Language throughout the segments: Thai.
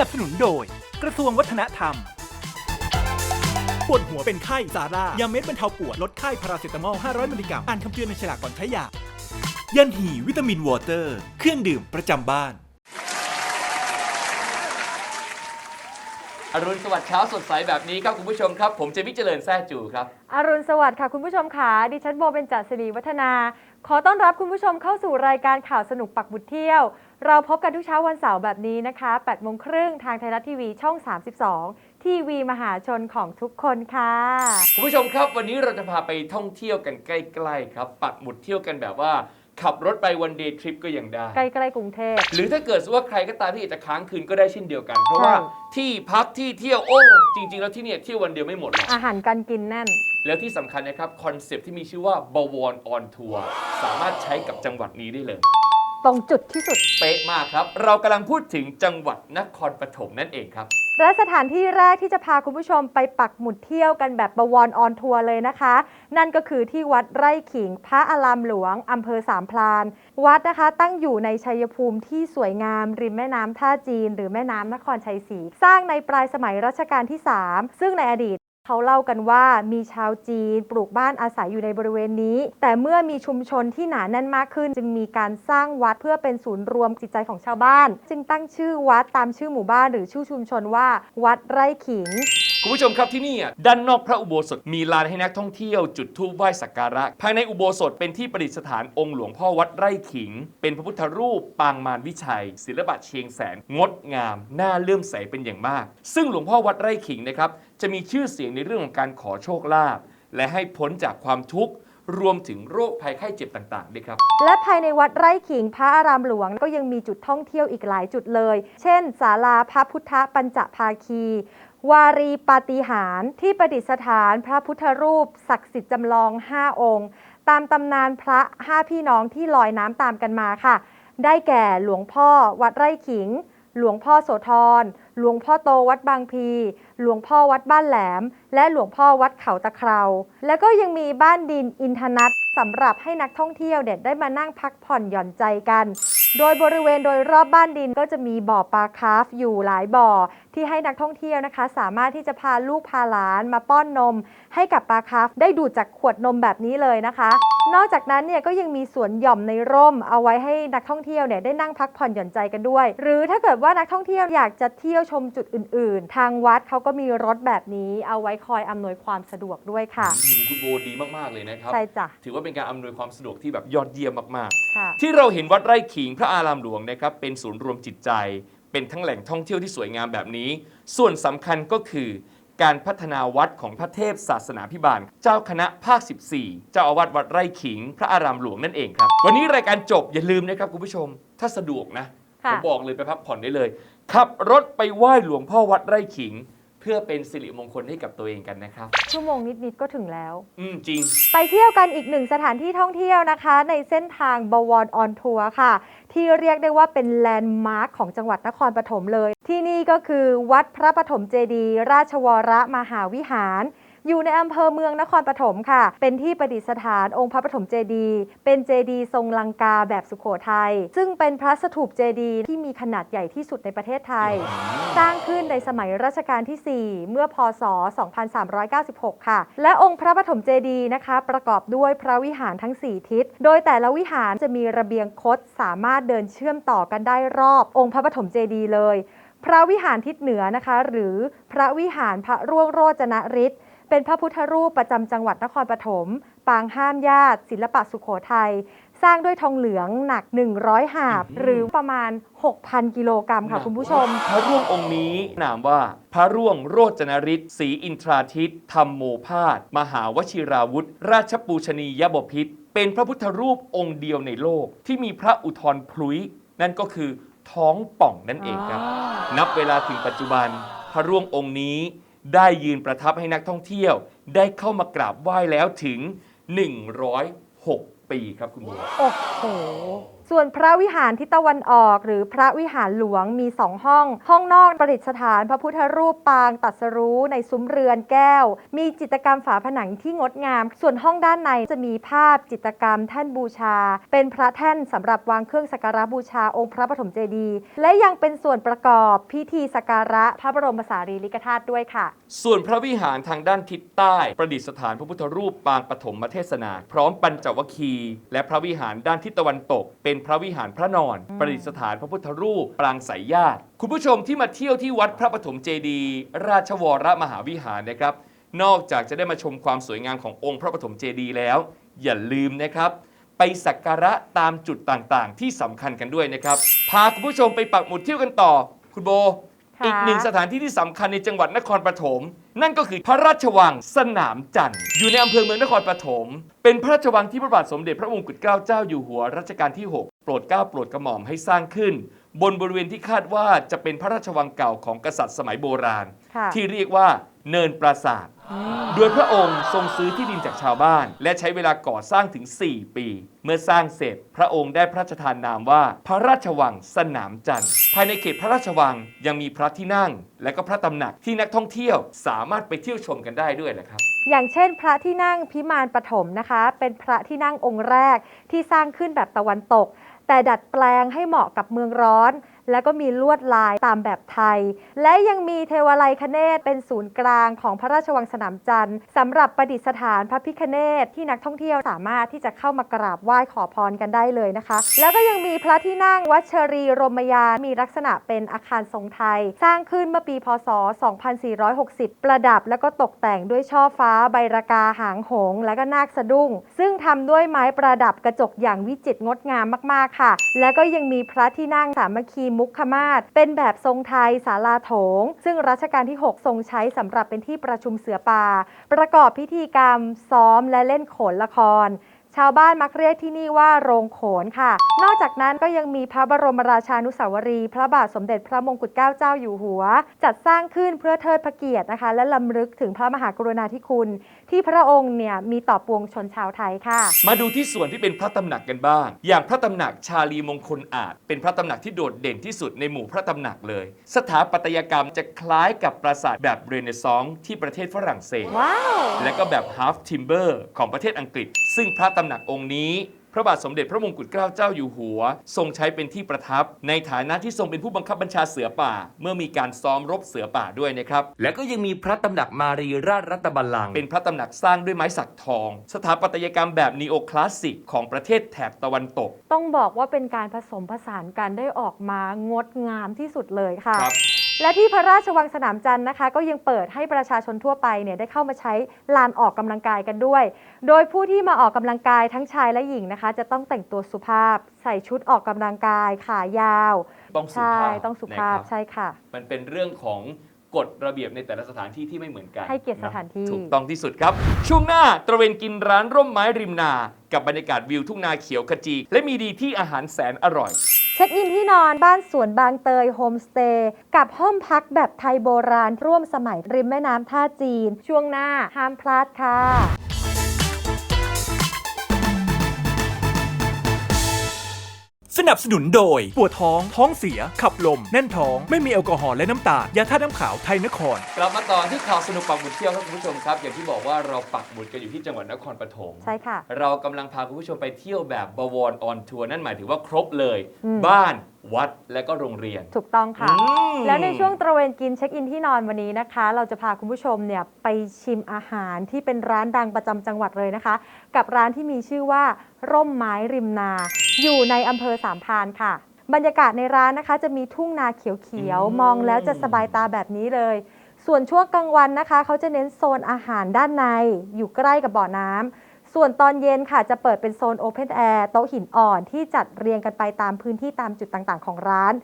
นับสนุนโดย กระทรวงวัฒนธรรม ปวดหัวเป็นไข้ซาร่ายาเม็ดบรรเทาปวดลดไข้พาราเซตามอล 500 มิลลิกรัม อ่านคำเตือนในฉลากก่อนใช้ยา ยันหีวิตามินวอเตอร์ เครื่องดื่มประจำบ้าน อรุณสวัสดิ์เช้าสดใสแบบนี้ครับคุณผู้ชมครับ ผมเจมิกเจริญแซ่จูครับ อรุณสวัสดิ์ค่ะคุณผู้ชมค่ะดิฉันโบเป็นจัดสิริวัฒนา ขอต้อนรับคุณผู้ชมเข้าสู่รายการข่าวสนุกปักบุตรเที่ยว เราพบกันทุกเช้าวันเสาร์แบบนี้นะคะ8โมงครึ่งทางไทยรัฐทีวีช่อง 32 ทีวีมหาชนของทุกคนค่ะ คุณผู้ชมครับวันนี้เราจะพาไปท่องเที่ยวกันใกล้ๆครับปักหมุดเที่ยวกันแบบว่า ขับรถไปวันเดย์ทริปก็ยังได้ ใกล้ๆกรุงเทพ หรือถ้าเกิดว่าใครก็ตามที่อยากจะค้างคืนก็ได้เช่นเดียวกัน เพราะว่าใช่ ที่พักที่เที่ยวโอ้จริง ๆ แล้วที่เนี่ยเที่ยววันเดียวไม่หมดหรอก อาหารการกินแน่น แล้วที่สำคัญนะครับ คอนเซปต์ที่มีชื่อว่าบวรออนทัวร์สามารถใช้กับจังหวัดนี้ได้เลย ตรงจุดที่สุด เป๊ะมากครับ เรากำลังพูดถึงจังหวัดนครปฐมนั่นเองครับ และสถานที่แรกที่จะพาคุณผู้ชมไปปักหมุดเที่ยวกันแบบบวรออนทัวร์เลยนะคะ นั่นก็คือที่วัดไร่ขิง พระอารามหลวงอำเภอสามพราน วัดนะคะตั้งอยู่ในชัยภูมิที่สวยงาม ริมแม่น้ำท่าจีน หรือแม่น้ำนครชัยศรีสร้างในปลายสมัยรัชกาลที่ 3 ซึ่งในอดีต เขาเล่ากันว่ามีชาวจีนปลูกบ้านอาศัยอยู่ในบริเวณนี้ แต่เมื่อมีชุมชนที่หนาแน่นมากขึ้น จึงมีการสร้างวัดเพื่อเป็นศูนย์รวมจิตใจของชาวบ้าน จึงตั้งชื่อวัดตามชื่อหมู่บ้านหรือชื่อชุมชนว่า วัดไร่ขิงคุณผู้ชมครับที่นี่อะด้านนอกพระอุโบสถมีลานให้นักท่องเที่ยวจุดธูปไหว้สักการะ ภายในอุโบสถเป็นที่ประดิษฐานองค์หลวงพ่อวัดไร่ขิง เป็นพระพุทธรูปปางมารวิชัย ศิลปะเชียงแสน งดงาม น่าเลื่อมใสเป็นอย่างมาก ซึ่งหลวงพ่อวัดไร่ขิงนะครับจะมีชื่อเสียงในเรื่องของการขอโชคลาภและให้พ้นจากความทุกข์รวมถึงโรคภัยไข้เจ็บต่างๆด้วยครับ และภายในวัดไร่ขิงพระอารามหลวงก็ยังมีจุดท่องเที่ยวอีกหลายจุดเลย เช่น ศาลาพระพุทธปัญจภาคี วารีปาฏิหารที่ประดิษฐานพระพุทธรูป ศักดิ์สิทธิ์จำลอง 5 องค์ ตามตำนานพระห้าพี่น้องที่ลอยน้ำตามกันมาค่ะ ได้แก่หลวงพ่อวัดไร่ขิง หลวงพ่อโสธร หลวงพ่อโตวัดบางพี หลวงพ่อวัดบ้านแหลม และหลวงพ่อวัดเขาตะเครา แล้วก็ยังมีบ้านดินอินทนัทสำหรับให้นักท่องเที่ยวเด็ดได้มานั่งพักผ่อนหย่อนใจกัน โดยบริเวณโดยรอบบ้านดินก็จะมีบ่อปลาคาร์ฟอยู่หลายบ่อ ที่ให้นักท่องเที่ยวนะคะ สามารถที่จะพาลูกพาหลานมาป้อนนม ให้กับปลาคาร์ฟได้ดูดจากขวดนมแบบนี้เลยนะคะ นอกจากนั้นเนี่ยก็ยังมีสวนหย่อมในร่ม เอาไว้ให้นักท่องเที่ยวเนี่ยได้นั่งพักผ่อนหย่อนใจกันด้วย หรือถ้าเกิดว่านักท่องเที่ยวอยากจะเที่ยวชมจุดอื่น ๆ ทางวัดเขาก็มีรถแบบนี้เอาไว้คอยอำนวยความสะดวกด้วยค่ะ อืมคุณโบดีมากๆเลยนะครับ ใช่จ้ะ ถือว่าเป็นการอำนวยความสะดวกที่แบบยอดเยี่ยมมากๆค่ะที่เราเห็นวัดไร่ขิงพระอารามหลวงนะครับเป็นศูนย์รวมจิตใจ เป็นทั้งแหล่งท่องเที่ยวที่สวยงามแบบนี้ ส่วนสำคัญก็คือการพัฒนาวัดของพระเทพศาสนาพิบาล เจ้าคณะภาค 14 เจ้าอาวาสวัดไร่ขิง พระอารามหลวงนั่นเองครับ วันนี้รายการจบอย่าลืมนะครับคุณผู้ชม ถ้าสะดวกนะ ผค่ะ มบอกเลยไปพักผ่อนได้เลย ขับรถไปไหว้หลวงพ่อวัดไร่ขิง เพื่อเป็นสิริมงคลให้กับตัวเองกันนะครับ ชั่วโมงนิด ๆ ก็ถึงแล้ว อืมจริง ไปเที่ยวกันอีกหนึ่งสถานที่ท่องเที่ยวนะคะ ในเส้นทางบวรออนทัวร์ค่ะ ที่เรียกได้ว่าเป็นแลนด์มาร์คของจังหวัดนครปฐมเลย ที่นี่ก็คือวัดพระปฐมเจดีย์ราชวรมหาวิหาร อยู่ในอำเภอเมืองนครปฐมค่ะ เป็นที่ประดิษฐานองค์พระปฐมเจดีย์เป็นเจดีย์ทรงลังกาแบบสุโขทัยซึ่งเป็นพระสถูปเจดีย์ที่มีขนาดใหญ่ที่สุดในประเทศไทย สร้างขึ้นในสมัยรัชกาลที่ 4 เมื่อพศ 2396 ค่ะ และองค์พระปฐมเจดีย์นะคะ ประกอบด้วยพระวิหารทั้ง 4 ทิศ โดยแต่ละวิหารจะมีระเบียงคดสามารถเดินเชื่อมต่อกันได้รอบองค์พระปฐมเจดีย์เลย พระวิหารทิศเหนือนะคะ หรือพระวิหารพระร่วงโรจนฤทธิ์ เป็นพระพุทธรูปประจำจังหวัดนครปฐม ปางห้ามญาติ ศิลปะสุโขทัย สร้างด้วยทองเหลืองหนัก 100 หาบ หรือประมาณ 6,000 กิโลกรัมค่ะคุณผู้ชม พระร่วงองค์นี้นามว่า พระร่วงโรจนฤทธิ์ศรีอินทราทิตธรรมโมพาสมหาวชิราวุธ ราชปูชนียบพิษเป็นพระพุทธรูปองค์เดียวในโลกที่มีพระอุทธรพลุยนั่นก็คือท้องป่องนั่นเองครับ นับเวลาถึงปัจจุบัน พระร่วงองค์นี้ ได้ยืนประทับให้นักท่องเที่ยว ได้เข้ามากราบไหว้แล้วถึง 106 ปีครับคุณบัว โอ้โห ส่วนพระวิหารทิศตะวันออก หรือพระวิหารหลวงมีสองห้อง ห้องนอกประดิษฐานพระพุทธรูปปางตัดสรู้ในซุ้มเรือนแก้ว มีจิตรกรรมฝาผนังที่งดงาม ส่วนห้องด้านในจะมีภาพจิตรกรรมแท่นบูชา เป็นพระแท่นสำหรับวางเครื่องสักการะบูชาองค์พระปฐมเจดีย์และยังเป็นส่วนประกอบพิธีสักการะพระบรมสารีริกธาตุด้วยค่ะ ส่วนพระวิหารทางด้านทิศใต้ ประดิษฐานพระพุทธรูปปางปฐมเทศนา พร้อมปัญจวคี และพระวิหารด้านทิศตะวันตกเป็นพระวิหารพระนอน ประดิษฐานพระพุทธรูปปรางสายญาติ คุณผู้ชมที่มาเที่ยวที่วัดพระปฐมเจดีย์ราชวรมหาวิหารนะครับ นอกจากจะได้มาชมความสวยงามขององค์พระปฐมเจดีย์แล้ว อย่าลืมนะครับไปสักการะตามจุดต่างๆ ที่สำคัญกันด้วยนะครับ พาคุณผู้ชมไปปักหมุดเที่ยวกันต่อ คุณโบ อีกหนึ่งสถานที่ที่สำคัญในจังหวัดนครปฐมนั่นก็คือพระราชวังสนามจันทร์อยู่ในอำเภอเมืองนครปฐมเป็นพระราชวังที่พระบาทสมเด็จพระมงกุฎเกล้าเจ้าอยู่หัวรัชกาลที่ 6 โปรดเกล้าโปรดกระหม่อมให้สร้างขึ้น บนบริเวณที่คาดว่าจะเป็นพระราชวังเก่าของกษัตริย์สมัยโบราณ ค่ะ ที่เรียกว่า เนินปราสาท โดยพระองค์ทรงซื้อที่ดินจากชาวบ้าน และใช้เวลาก่อสร้างถึง 4 ปี เมื่อสร้างเสร็จพระองค์ได้พระราชทานนามว่า พระราชวังสนามจันทร์ภายในเขตพระราชวังยังมีพระที่นั่ง และก็พระตำหนักที่นักท่องเที่ยวสามารถไปเที่ยวชมกันได้ด้วยแหละครับ อย่างเช่น พระที่นั่งพิมานปฐมนะคะ เป็นพระที่นั่งองค์แรกที่สร้างขึ้นแบบตะวันตก แต่ดัดแปลงให้เหมาะกับเมืองร้อน แล้วก็มีลวดลายตามแบบไทย และยังมีเทวาลัยคเนศเป็นศูนย์กลางของพระราชวังสนามจันทร์สำหรับประดิษฐานพระพิคเนศที่นักท่องเที่ยวสามารถที่จะเข้ามากราบไหว้ขอพรกันได้เลยนะคะ แล้วก็ยังมีพระที่นั่งวัชรีรมยานมีลักษณะเป็นอาคารทรงไทย สร้างขึ้นเมื่อปี พศ 2460 ประดับแล้วก็ตกแต่งด้วยช่อฟ้าใบรากาหางหงส์และก็นาคสะดุ้ง ซึ่งทำด้วยไม้ประดับกระจกอย่างวิจิตรงดงามมากๆค่ะ แล้วก็ยังมีพระที่นั่งสามัคคีมุขมาศเป็นแบบทรงไทยศาลาโถง ซึ่งรัชกาลที่ 6 ทรงใช้สำหรับเป็นที่ประชุมเสือป่า ประกอบพิธีกรรม ซ้อมและเล่นโขนละครชาวบ้านมักเรียกที่นี่ว่าโรงโขนค่ะ นอกจากนั้นก็ยังมีพระบรมราชานุสาวรี พระบาทสมเด็จพระมงกุฎเกล้าเจ้าอยู่หัว จัดสร้างขึ้นเพื่อเทิดพระเกียรตินะคะ และลำลึกถึงพระมหากรุณาธิคุณ ที่พระองค์เนี่ยมีต่อปวงชนชาวไทยค่ะ มาดูที่ส่วนที่เป็นพระตำหนักกันบ้าง อย่างพระตำหนักชาลีมงคลอาจ เป็นพระตำหนักที่โดดเด่นที่สุดในหมู่พระตำหนักเลย สถาปัตยกรรมจะคล้ายกับปราสาทแบบเรเนซองส์ที่ประเทศฝรั่งเศส ว้าว และก็แบบ half timber ของประเทศอังกฤษ ซึ่งพระตำหนักองค์นี้ พระบาทสมเด็จพระมงกุฎเกล้าเจ้าอยู่หัว ทรงใช้เป็นที่ประทับ ในฐานะที่ทรงเป็นผู้บังคับบัญชาเสือป่า เมื่อมีการซ้อมรบเสือป่าด้วยนะครับ และก็ยังมีพระตำหนักมารีราชรัตบัลลังก์เป็นพระตำหนักสร้างด้วยไม้สักทอง สถาปัตยกรรมแบบนีโอคลาสสิกของประเทศแถบตะวันตก ต้องบอกว่าเป็นการผสมผสานกันได้ออกมางดงามที่สุดเลยค่ะ ครับ และที่พระราชวังสนามจันทร์นะคะ ก็ยังเปิดให้ประชาชนทั่วไปเนี่ยได้เข้ามาใช้ลานออกกำลังกายกันด้วย โดยผู้ที่มาออกกำลังกายทั้งชายและหญิงนะคะ จะต้องแต่งตัวสุภาพ ใส่ชุดออกกำลังกายขายาว ต้องสุใช่ภาพต้องสุภาพนะครับใช่ค่ะ มันเป็นเรื่องของ กฎระเบียบในแต่ละสถานที่ที่ไม่เหมือนกันให้เกียรติสถานที่ะถูกต้องที่สุดครับ ช่วงหน้าตระเวนกินร้านร่มไม้ริมนา กับบรรยากาศวิวทุ่งนาเขียวขจี และมีดีที่อาหารแสนอร่อย เช็คอินที่นอนบ้านสวนบางเตยโฮมสเตย์กับห้องพักแบบไทยโบราณร่วมสมัยริมแม่น้ำท่าจีน ช่วงหน้าห้ามพลาดค่ะ สนับสนุนโดย ปวดท้อง ท้องเสีย ขับลม แน่นท้อง ไม่มีแอลกอฮอล์และน้ำตาล ยาท่าตุน้ำขาวไทยนคร กลับมาต่อที่ข่าวสนุกปักหมุดเที่ยวครับคุณผู้ชมครับ อย่างที่บอกว่าเราปักหมุดกันอยู่ที่จังหวัดนครปฐมใช่ค่ะ เรากำลังพาคุณผู้ชมไปเที่ยวแบบบวรออนทัวร์นั่นหมายถึงว่าครบเลยอืมบ้าน วัดและก็โรงเรียน ถูกต้องค่ะ อืม แล้วในช่วงตระเวนกินเช็คอินที่นอนวันนี้นะคะ เราจะพาคุณผู้ชมเนี่ยไปชิมอาหารที่เป็นร้านดังประจำจังหวัดเลยนะคะ กับร้านที่มีชื่อว่า ร่มไม้ริมนา อยู่ในอำเภอสามพรานค่ะ บรรยากาศในร้านนะคะ จะมีทุ่งนาเขียวๆมองแล้วจะสบายตาแบบนี้เลย ส่วนช่วงกลางวันนะคะ เขาจะเน้นโซนอาหารด้านในอยู่ใกล้กับบ่อน้ำ ส่วนตอนเย็นค่ะจะเปิดเป็นโซนโอเพนแอร์โต๊ะหินอ่อนที่จัดเรียงกันไปตามพื้นที่ตามจุดต่างๆ ของร้าน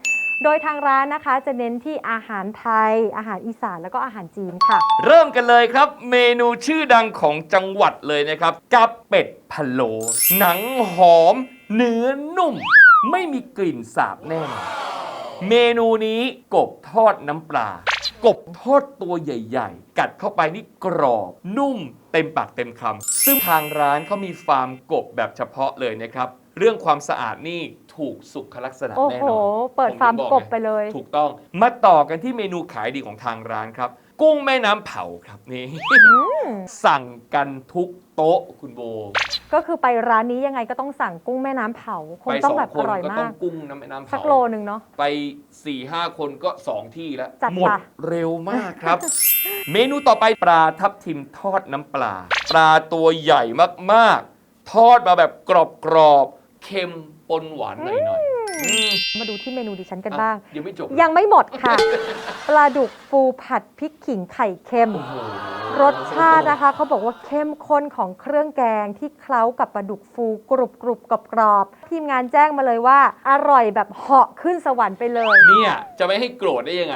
โดยทางร้านนะคะจะเน้นที่อาหารไทย อาหารอีสานแล้วก็อาหารจีนค่ะ เริ่มกันเลยครับ เมนูชื่อดังของจังหวัดเลยนะครับกับเป็ดพะโล้หนังหอม เนื้อนุ่ม ไม่มีกลิ่นสาบแน่นอนเมนูนี้กบทอดน้ำปลากบทอดตัวใหญ่ ๆ กัดเข้าไปนี่กรอบ นุ่ม เต็มปากเต็มคำซึ่งทางร้านเขามีฟาร์มกบแบบเฉพาะเลยนะครับ เรื่องความสะอาดนี่ถูกสุขลักษณะโอ้แน่โห นอนเปิดผมฟาร์มถึงกอบไงไปเลย ถูกต้องมาต่อกันที่เมนูขายดีของทางร้านครับ กุ้งแม่น้ำเผาครับนี่ สั่งกันทุกโต๊ะคุณโบ ก็คือไปร้านนี้ยังไงก็ต้องสั่งกุ้งแม่น้ำเผาคงไปต้อสงองแบบคอนร่อยก็มาต้องก กุ้งน้ำแม่น้ำเผาสักโลหนึ่งเนาะ ไป4ี่ห้าคนก็ 2 ที่แล้ว จัดหมดค่ะ เร็วมากครับ เมนูต่อไปปลาทับทิมทอดน้ำปลา ปลาตัวใหญ่มากๆ ทอดมาแบบกรอบๆเค็มปนหวานหน่อยๆอื มมาดูที่เมนูดิฉันกันบ้างอะยังไม่จบยังไม่หมดค่ะ ปลาดุกฟูผัดพริกขิงไข่เค็มโอ้โหรสชาตินะคะเขาบอกว่าเข้มข้นของเครื่องแกงที่เคล้ากับปลาดุกฟูกรุบกรุบกรอบกรอบๆทีมงานแจ้งมาเลยว่า อร่อยแบบเหาะขึ้นสวรรค์ไปเลย เนี่ย จะไม่ให้โกรธได้ยังไง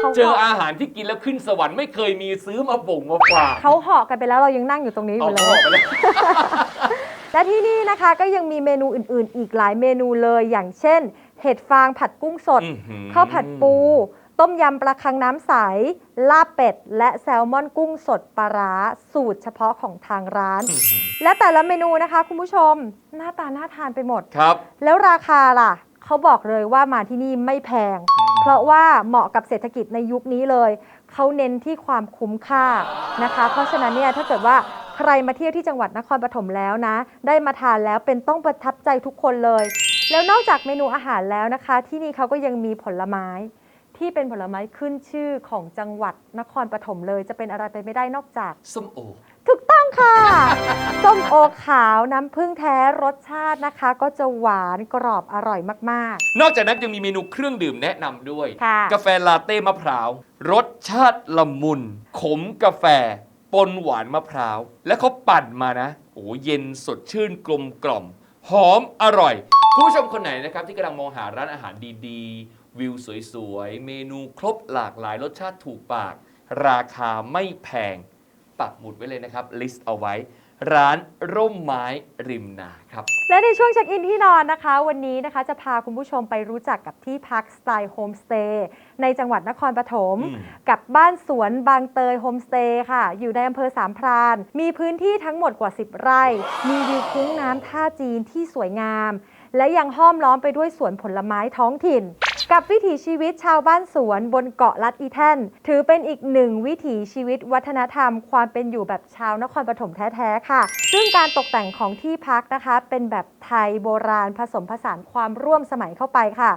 เขาเจอเหาะอาหารที่กินแล้วขึ้นสวรรค์ไม่เคยมีซื้อมาบ่งมาฝากเขาเหาะกันไปแล้วเรายังนั่งอยู่ตรงนี้อเอายู่เลออยกไปแล้วและที่นี่นะคะก็ยังมีเมนูอื่น ๆ อีกหลายเมนูเลยอย่างเช่น เห็ดฟางผัดกุ้งสดอื้อหือ ข้าวผัดปู ต้มยำปลาคังน้ำใส ลาบเป็ด และแซลมอนกุ้งสดปลาร้าสูตรเฉพาะของทางร้านอื้อหือและแต่ละเมนูนะคะ คุณผู้ชม หน้าตาน่าทานไปหมด ครับ แล้วราคาล่ะ เขาบอกเลยว่ามาที่นี่ไม่แพง เพราะว่าเหมาะกับเศรษฐกิจในยุคนี้เลย เขาเน้นที่ความคุ้มค่านะคะ เพราะฉะนั้นเนี่ยถ้าเกิดว่าใครมาเที่ยวที่จังหวัดนครปฐมแล้วนะ ได้มาทานแล้วเป็นต้องประทับใจทุกคนเลย แล้วนอกจากเมนูอาหารแล้วนะคะ ที่นี่เขาก็ยังมีผลไม้ ที่เป็นผลไม้ขึ้นชื่อของจังหวัดนครปฐมเลย จะเป็นอะไรไปไม่ได้นอกจากส้มโอ ถูกต้องค่ะ ส้มโอขาวน้ำผึ้งแท้รสชาตินะคะ ก็จะหวานกรอบอร่อยมาก นอกจากนั้นยังมีเมนูเครื่องดื่มแนะนำด้วย ค่ะ กาแฟลาเต้มะพร้าว รสชาติละมุน ขมกาแฟ ปนหวานมะพร้าว และเขาปั่นมานะ โอ้เย็นสดชื่นกลมกล่อม หอมอร่อย คุณผู้ชมคนไหนนะครับ ที่กำลังมองหาร้านอาหารดีๆ วิวสวยๆ เมนูครบหลากหลายรสชาติถูกปาก ราคาไม่แพง ปักหมุดไว้เลยนะครับ ลิสต์เอาไว้ ร้านร่มไม้ริมนาครับๆและในช่วงเช็คอินที่นอนนะคะ วันนี้นะคะจะพาคุณผู้ชมไปรู้จักกับที่พักสไตล์โฮมสเตย์ในจังหวัดนครปฐมอืม กับบ้านสวนบางเตยโฮมสเตย์ค่ะ อยู่ในอำเภอสามพราน มีพื้นที่ทั้งหมดกว่า 10 ไร่ มีวิวคุ้งน้ำท่าจีนที่สวยงาม และยังห้อมล้อมไปด้วยสวนผลไม้ท้องถิ่น กับวิถีชีวิตชาวบ้านสวนบนเกาะลัดอีแท่น ถือเป็นอีกหนึ่งวิถีชีวิตวัฒนธรรม ความเป็นอยู่แบบชาวนครปฐมแท้ๆค่ะ ซึ่งการตกแต่งของที่พักนะคะ เป็นแบบไทยโบราณผสมผสานความร่วมสมัยเข้าไปค่ะ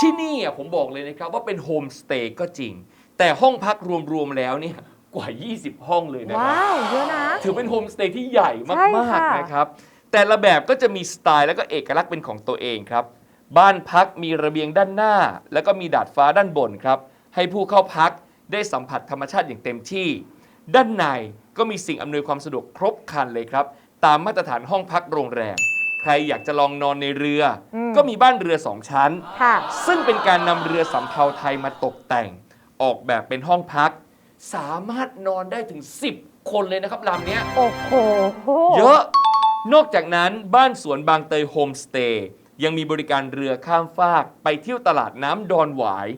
ที่นี่อะผมบอกเลยนะครับว่าเป็นโฮมสเตย์ก็จริง แต่ห้องพักรวมๆแล้วเนี่ยกว่า 20 ห้องเลยนะครัว้าวเยอะนะ ถือเป็นโฮมสเตย์ที่ใหญ่ใช่มากค่ะๆนะครับแต่ละแบบก็จะมีสไตล์และก็เอกลักษณ์เป็นของตัวเองครับ บ้านพักมีระเบียงด้านหน้า แล้วก็มีดาดฟ้าด้านบนครับ ให้ผู้เข้าพักได้สัมผัสธรรมชาติอย่างเต็มที่ ด้านในก็มีสิ่งอำนวยความสะดวกครบครันเลยครับ ตามมาตรฐานห้องพักโรงแรม ใครอยากจะลองนอนในเรืออม ก็มีบ้านเรือสองชั้น ค่ะ ซึ่งเป็นการนำเรือสำเภาไทยมาตกแต่ง ออกแบบเป็นห้องพัก สามารถนอนได้ถึง 10 คนเลยนะครับลำเนี้ย โอ้โห เยอะ นอกจากนั้นบ้านสวนบางเตยโฮมสเตย์ ยังมีบริการเรือข้ามฟากไปเที่ยวตลาดน้ำดอนหวาย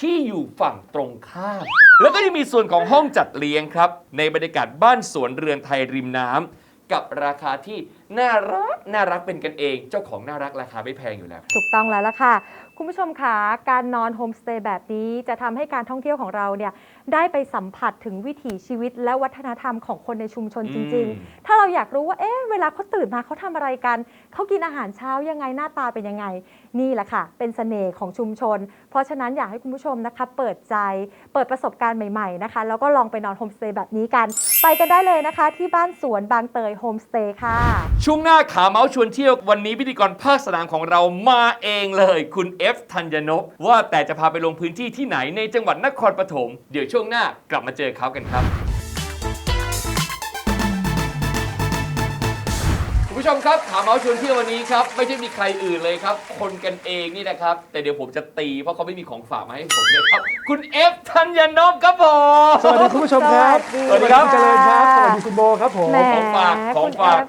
ที่อยู่ฝั่งตรงข้าม แล้วก็ยังมีส่วนของห้องจัดเลี้ยงครับ ในบรรยากาศบ้านสวนเรือนไทยริมน้ำกับราคาที่น่ารักน่ารักเป็นกันเอง เจ้าของน่ารักราคาไม่แพงอยู่แล้ว ถูกต้องแล้วล่ะค่ะ คุณผู้ชมคะการนอนโฮมสเตย์แบบนี้จะทำให้การท่องเที่ยวของเราเนี่ยได้ไปสัมผัสถึงวิถีชีวิตและวัฒนธรรมของคนในชุมชนจริง อืม ๆ ถ้าเราอยากรู้ว่าเอ๊ะเวลาเขาตื่นมาเขาทำอะไรกัน เขากินอาหารเช้ายังไงหน้าตาเป็นยังไง นี่แหละค่ะ เป็นเสน่ห์ของชุมชน เพราะฉะนั้นอยากให้คุณผู้ชมนะคะ เปิดใจเปิดประสบการณ์ใหม่ๆนะคะ แล้วก็ลองไปนอนโฮมสเตย์แบบนี้กัน ไปกันได้เลยนะคะ ที่บ้านสวนบางเตยโฮมสเตย์ค่ะ ช่วงหน้าขาเมาส์ชวนเที่ยววันนี้พิธีกรภาคสนามของเรามาเองเลย คุณเอฟธัญนพว่าแต่จะพาไปลงพื้นที่ที่ไหนในจังหวัดนครปฐมเดี๋ยวช่วงหน้ากลับมาเจอเขากันครับผู้ชมครับขาเมาส์ชวนเที่ยววันนี้ครับ ไม่ใช่มีใครอื่นเลยครับ คนกันเองนี่นะครับ แต่เดี๋ยวผมจะตีเพราะเขาไม่มีของฝากมาให้ผมเลยครับ คุณเอฟธัญญนพครับผม สวัสดีคุณผู้ชมครับสวัสดีครับ เจริญครับ สวัสดีคุณโบครับผม แหมของฝากของคุณฝากแอฟ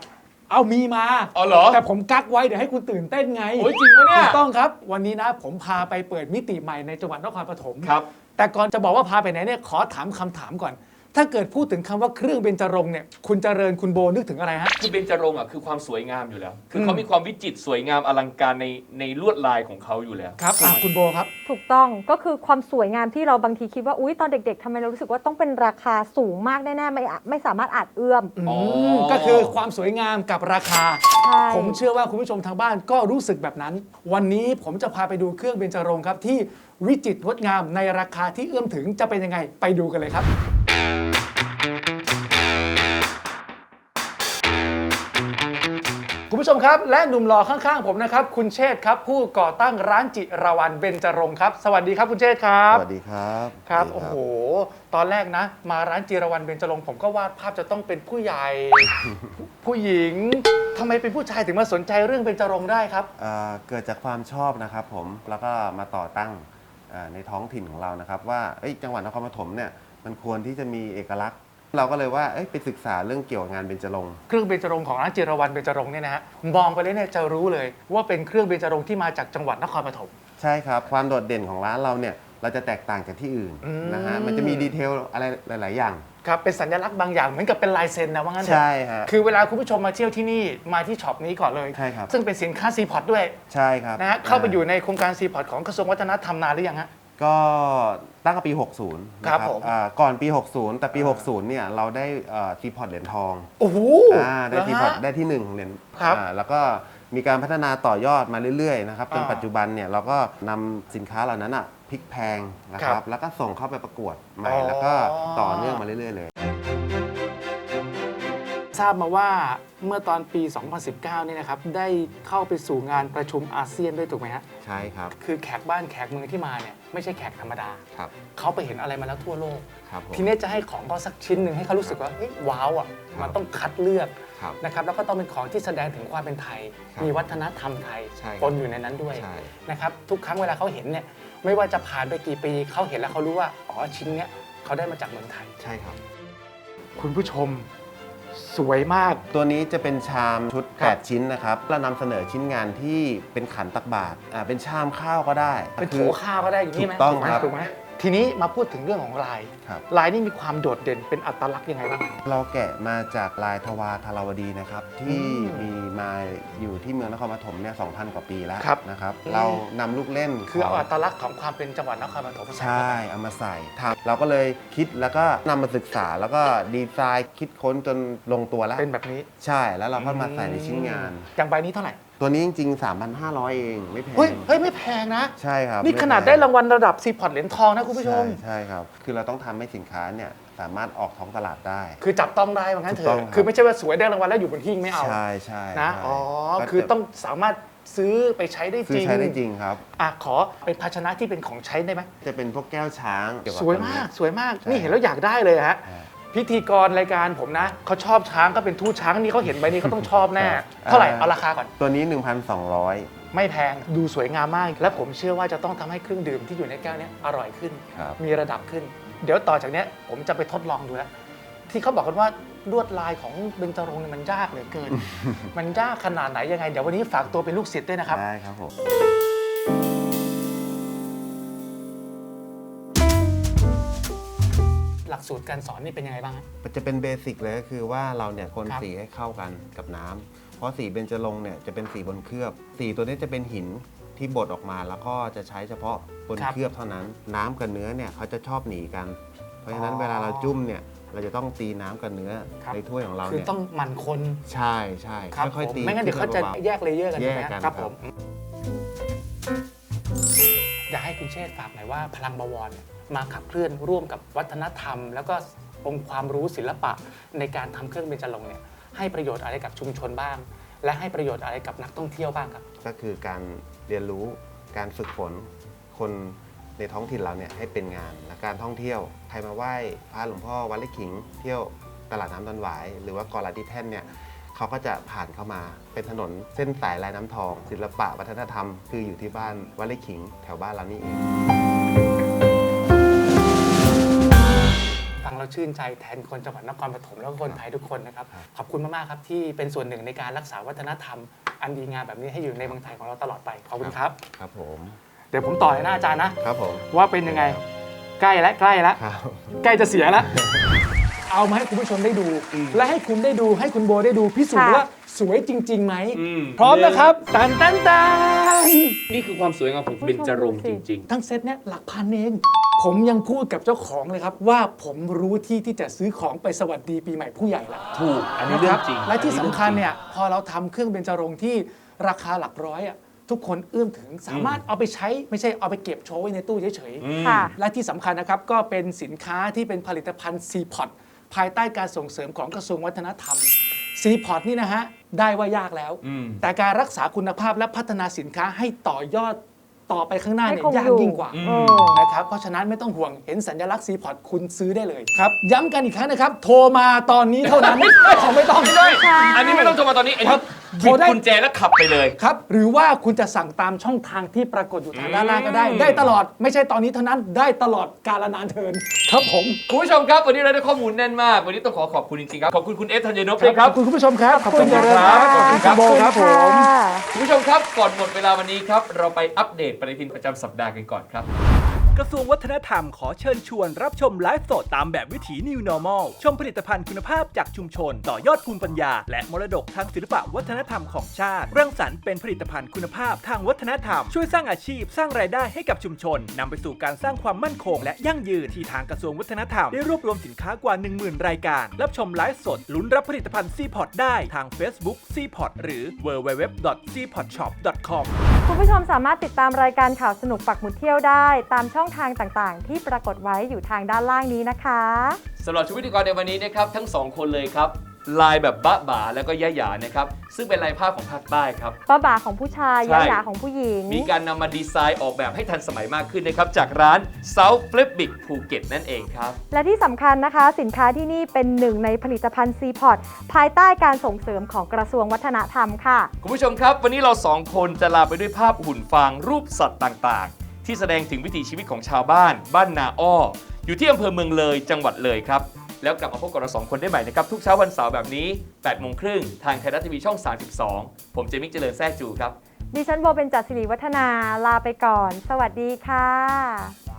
เอามีมาอ๋อเหรอแต่ผมกักไว้เดี๋ยวให้คุณตื่นเต้นไงโอ้ยจริงปะเนี่ย ถูกต้องครับ วันนี้นะผมพาไปเปิดมิติใหม่ในจังหวัดนครปฐมครับ แต่ก่อนจะบอกว่าพาไปไหนเนี่ยขอถามคำถามก่อน ถ้าเกิดพูดถึงคำว่าเครื่องเบญจรงค์เนี่ยคุณเจริญคุณโบนึกถึงอะไรฮะ คือเบญจรงค์อะคือความสวยงามอยู่แล้ว คือม เขามีความวิจิตรสวยงามอลังการในในลวดลายของเขาอยู่แล้วครับอะคุณโบครับ ถูกต้องก็คือความสวยงามที่เราบางทีคิดว่าอุ้ยตอนเด็กๆทำไมเรารู้สึกว่าต้องเป็นราคาสูงมากแน่ๆไม่อาจไม่สามารถอาจเอื้อมอ๋อมก็คือความสวยงามกับราคา ใช่ผมเชื่อว่าคุณผู้ชมทางบ้านก็รู้สึกแบบนั้น วันนี้ผมจะพาไปดูเครื่องเบญจรงค์ครับที่วิจิตรงดงามในราคาที่เอื้อมถึงจะเป็นยังไงไปดูกันเลยครับ คุณผู้ชมครับ และหนุ่มหล่อข้างๆผมนะครับ คุณเชษฐ์ครับ ผู้ก่อตั้งร้านจิรวันเบญจรงค์ครับ สวัสดีครับคุณเชษฐ์ครับ สวัสดีครับครับ สวัสดีโอ้โห ตอนแรกนะ มาร้านจิรวันเบญจรงค์ผมก็วาดภาพจะต้องเป็นผู้ใหญ่ ผู้หญิงทำไมเป็นผู้ชายถึงมาสนใจเรื่องเบญจรงค์ได้ครับเอ่อเกิดจากความชอบนะครับผมแล้วก็มาต่อตั้งเอ่อในท้องถิ่นของเรานะครับ ว่าเอ้ยจังหวัดนครปฐมเนี่ย มันควรที่จะมีเอกลักษณ์ เราก็เลยว่าเอ้ยไปศึกษาเรื่องเกี่ยวกับงานเบญจรงค์เครื่องเบญจรงค์ของร้านจิรวันเบญจรงค์เนี่ยนะฮะมองไปเลยเนี่ยจะรู้เลยว่าเป็นเครื่องเบญจรงค์ที่มาจากจังหวัดนครปฐม ใช่ครับ ความโดดเด่นของร้านเราเนี่ยเราจะแตกต่างจากที่อื่นอืม นะฮะมันจะมีดีเทลอะไรหลาย ๆ อย่าง ครับเป็นสัญลักษณ์บางอย่างเหมือนกับเป็นลายเซ็นนะว่างั้นเถอะใช่ฮะคือเวลาคุณผู้ชมมาเที่ยวที่นี่มาที่ช็อปนี้ก่อนเลย ใช่ครับซึ่งเป็นสินค้าซีพอร์ตด้วยใช่ครับนะฮะเข้าไปอยู่ในโครงการซีพอร์ตของกระทรวงวัฒนธรรมนานหรือยังฮะ ก็ตั้งแต่ปี 60นะครับผม อ่าก่อนปี 60 แต่ปี 60 เนี่ยเราได้ทีพอร์ตเหรียญทองโอ้โหอ่าได้เหรอทีฮะพอร์ตได้ที่หนึ่งเหรียญครับอ่าแล้วก็มีการพัฒนาต่อยอดมาเรื่อยๆนะครับจนอ่าปัจจุบันเนี่ยเราก็นำสินค้าเหล่านั้นอะพลิกแพงนะคครัรับบแล้วก็ส่งเข้าไปประกวดใหม่ อ๋อ แล้วก็ต่อเนื่องมาเรื่อยๆเลย ทราบมาว่าเมื่อตอนปี 2019นี่นะครับ ได้เข้าไปสู่งานประชุมอาเซียนด้วยถูกไหมฮะ ใช่ครับ คือแขกบ้านแขกเมืองที่มาเนี่ยไม่ใช่แขกธรรมดา ครับ เขาไปเห็นอะไรมาแล้วทั่วโลก ครับผม ทีนี้จะให้ของเขาสักชิ้นหนึ่งให้เขารู้สึกว่าเฮ้ยว้าวอะครับมันต้องคัดเลือกครับนะครับ แล้วก็ต้องเป็นของที่แสดงถึงความเป็นไทย ครับมีวัฒนธรรมไทยใช่ครับปนอยู่ในนั้นด้วยใช่ นะครับทุกครั้งเวลาเขาเห็นเนี่ยไม่ว่าจะผ่านไปกี่ปีเขาเห็นแล้วเขารู้ว่าอ๋อชิ้นเนี้ยเขาได้มาจากเมืองไทย ใช่ครับ คุณผู้ชม สวยมาก ตัวนี้จะเป็นชามชุด ครับ8 ชิ้นนะครับเรานำเสนอชิ้นงานที่เป็นขันตักบาตรอ่าเป็นชามข้าวก็ได้เป็นโถคือ ข้าวก็ได้อย่างนี้ไหมถูกต้องไหมครับ ถูกไหม ทีนี้มาพูดถึงเรื่องของลาย ครับ ลายนี่มีความโดดเด่นเป็นอัตลักษณ์ยังไงบ้าง เราแกะมาจากลายทวารธารวดีนะครับที่อืมมีมาอยู่ที่เมืองนครปฐมเนี่ย2,000 กว่าปีแล้วครับ นะครับอืมเรานำลูกเล่นคือเอาขง อัตลักษณ์ของความเป็นจังหวัดนครปฐมมาใส่ใช่เข้าไปเอามาใส่ทำเราก็เลยคิดแล้วก็นำมาศึกษาแล้วก็ดีไซน์คิดค้นจนลงตัวแล้ว เป็นแบบนี้ใช่แล้วเราก็มาใส่ในชิ้นงาน อย่างใบนี้เท่าไหร่ ตัวนี้จริงๆ 3,500 เองไม่แพง เฮ้ยเฮ้ยไม่แพงนะ ใช่ครับนี่ม่แพขนาดได้รางวัลระดับซีพอร์ตเหรียญทองนะคุณผู้ชมใช่ใช่ครับ คือเราต้องทำให้สินค้าเนี่ยสามารถออกท้องตลาดได้ คือจับต้องได้ว่างั้นเถถูกต้ออะงครับคือไม่ใช่ว่าสวยได้รางวัลแล้วอยู่บนหิ้งไม่เอาใช่ใช่นะ ใช่อ๋อ ก็คือจะต้องสามารถซื้อไปใช้ได้ซื้จอริงใช้ได้จริงครับ อะขอเป็นภาชนะที่เป็นของใช้ได้ไหมจะเป็นพวกแก้วช้างเกี่กับสวยตรงมานี้กสวยมากใช่นี่เห็นแล้วอยากได้เลยฮะอ่า พิธีกรรายการผมนะเขาชอบช้างก็เป็นทูตช้างนี่เขาเห็นใบนี้เขาต้องชอบแน่เท่าไหร่เอาราคาก่อน ตัวนี้ 1,200 ไม่แพงดูสวยงามมาก และผมเชื่อว่าจะต้องทำให้เครื่องดื่มที่อยู่ในแก้วเนี้อร่อยขึ้นครับมีระดับขึ้น เดี๋ยวต่อจากเนี้ยผมจะไปทดลองดูแล้วที่เขาบอกกันว่าลวดลายของเบญจรงค์เนี่ยมันยากเหลือเกิน มันยากขนาดไหนยังไง เดี๋ยววันนี้ฝากตัวเป็นลูกศิษย์ด้วยนะครับได้ครับผม หลักสูตรการสอนนี่เป็นยังไงบ้างฮะ มันจะเป็นเบสิกเลยก็คือว่าเราเนี่ยคนครับ สีให้เข้ากันกับน้ำเพราะสีเบญจรงค์เนี่ยจะเป็นสีบนเคลือบ สีตัวนี้จะเป็นหินที่บดออกมาแล้วก็จะใช้เฉพาะบนเคลือบเท่านั้น น้ำกับเนื้อเนี่ยเขาจะชอบหนีกัน เพราะฉะนั้นเวลาเราจุ่มเนี่ยเราจะต้องตีน้ำกับเนื้อในถ้วยของเราคือเนี่ยต้องหมั่นคนใช่ใช่ครับค่อยผมๆตีไม่งั้นเดี๋ยวเขาจะขึ้นไปบาๆ แยกเลเยอร์กันใช่ไหมแยกกันครับคผรับมอยากให้ คุณเชษ์ฝากหน่อยว่าพลังบวรเนี่ยมาขับเคลื่อนร่วมกับวัฒนธรรม แล้วก็องค์ความรู้ศิลปะในการทำเครื่องเบญจรงค์เนี่ยให้ประโยชน์อะไรกับชุมชนบ้าง และให้ประโยชน์อะไรกับนักท่องเที่ยวบ้างครับ ก็คือการเรียนรู้การฝึกฝนคนในท้องถิ่นเราเนี่ยให้เป็นงานและการท่องเที่ยวใครมาไหว้พระหลวงพ่อวัดไร่ขิง เที่ยวตลาดน้ำดอนหวาย หรือว่ากอลาดิแท่นเนี่ย เขเขาก็จะผ่านเข้ามา เป็นถนนเส้นสายลายน้ำทอง ศิลปะวัฒนธรรม คืออยู่ที่บ้านวัดไร่ขิง แถวบ้านเรานี่เองฟังเราชื่นใจแทนคนจังหวัดนครปฐมแล้วก็คนไทยทุกคนนะครับ ขอบคุณมาก ๆ ครับที่เป็นส่วนหนึ่งในการรักษาวัฒนธรรม อันดีงามแบบนี้ให้อยู่ในเมืองไทยของเราตลอดไป ขอบคุณครับ ครับผม เดี๋ยวผมต่อเลยนะอาจารย์นะ ครับผม ว่าเป็นยังไง ใกล้แล้วใกล้แล้วครับ ใกล้จะเสียแล้ว เอามาให้คุณผู้ชมได้ดู และให้คุณได้ดูให้คุณโบได้ดูพิสูจน์ค่ะ ว่าสวยจริงๆไหมอืม พร้อมนะครับตันตันตันนี่คือความสวยงามของเบญจรงค์จริง ทั้งเซตเนี้ยหลักพันเองผมยังพูดกับเจ้าของเลยครับ ว่าผมรู้ที่ที่จะซื้อของไปสวัสดีปีใหม่ผู้ใหญ่แล้ว ๆ ถูก อันนี้เรื่องจริงและที่สำคัญเนี่ยพอเราทำเครื่องเบญจรงค์ที่ราคาหลักร้อยอะทุกคนเอื้อมถึงสามารถเอาไปใช้ไม่ใช่เอาไปเก็บโชว์ไว้ในตู้เฉยอืมค่ะๆและที่สำคัญนะครับ ก็เป็นสินค้าที่เป็นผลิตภัณฑ์ c p o t ภายใต้การส่งเสริมของกระทรวงวัฒนธรรม c p o t นี่นะฮะ ได้ว่ายากแล้ว อืม แต่การรักษาคุณภาพและพัฒนาสินค้าให้ต่อยอดต่อไปข้างหน้าให้เนี่ยคงยากอยู่ ยิ่งกว่า อืมโอ้นะครับ เพราะฉะนั้นไม่ต้องห่วง เห็นสัญลักษณ์ c p o t คุณซื้อได้เลยครับ ย้ำกันอีกครั้งนะครับ โทรมาตอนนี้เท่านั้น ของไม่ต้องไม่ได้ใช่อันนี้ไม่ต้องโทรมาตอนนี้อันครั นี้บบิดโทรได้กุญแจแล้วขับไปเลย ครับ หรือว่าคุณจะสั่งตามช่องทางที่ปรากฏอยู่ทางด้านล่างก็ได้อืมได้ตลอดไม่ใช่ตอนนี้เท่านั้นได้ตลอดกาลนานเทินครับผม คุณผู้ชมครับ วันนี้เราได้ข้อมูลแน่นมาก วันนี้ต้องขอขอบคุณจริงๆครับ ขอบคุณคุณเอฟธัญญนพด้วยครับขอบคุณคุณผู้ชมครับขอบคุณขอบคุณครับ ขอบคุณครับโบครับผมค่ะคุณผู้ชมครับ ก่อนหมดเวลาวันนี้ครับ เราไปอัปเดตปฏิทินประจำสัปดาห์กันก่อนครับ กระทรวงวัฒนธรรมขอเชิญชวนรับชมไลฟ์สดตามแบบวิถี New Normal ชมผลิตภัณฑ์คุณภาพจากชุมชน ต่อยอดภูมิปัญญา และมรดกทางศิลปะวัฒนธรรมของชาติเร่างสรรค์เป็นผลิตภัณฑ์คุณภาพทางวัฒนธรรม ช่วยสร้างอาชีพสร้างรายได้ให้กับชุมชนนำไปสู่การสร้างความมั่นคง และยั่งยืนที่ทางกระทรวงวัฒนธรรมได้รวบรวมสินค้ากว่า 10,000 รายการ รับชมไลฟ์สดลุ้นรับผลิตภัณฑ์ c p o t ได้ทาง Facebook c p o t หรือ www.cpotshop.com คุณผู้ชมสามารถติดตามรายการข่าวสนุกปักหมุดเที่ยวได้ตามช่องทางต่างๆ ที่ปรากฏไว้อยู่ทางด้านล่างนี้นะคะสำหรับชุดพิธีกรในวันนี้นะครับทั้งสองคนเลยครับลายแบบบ้าบาแล้วก็ย่าหยานะครับซึ่งเป็นลายผ้าของภาคใต้ครับ ป้าบ่าของผู้ชายใช่ ยาหยาของผู้หญิง มีการนำมาดีไซน์ออกแบบให้ทันสมัยมากขึ้นนะครับ จากร้าน South Flip Big ภูเก็ตนั่นเองครับ และที่สำคัญนะคะ สินค้าที่นี่เป็นหนึ่งในผลิตภัณฑ์ c p o t ภายใต้การส่งเสริมของกระทรวงวัฒนธรรมค่ะ คุณผู้ชมครับ วันนี้เราสองคนจะลาไปด้วยภาพหุ่นฟางรูปสัตว์ต่างๆ ที่แสดงถึงวิถีชีวิตของชาวบ้าน บ้านนาอ้อ อยู่ที่อำเภอเมืองเลยจังหวัดเลยครับ แล้วกลับมาพบกับเราสองคนได้ใหม่นะครับ ทุกเช้าวันเสาร์แบบนี้8โมงครึ่งทางไทยรัฐทีวีช่อง 32 ผมเจมิกเจริญแซ่จูครับ ดิฉันโบเป็นจัดสิริวัฒนาลาไปก่อน สวัสดีค่ะ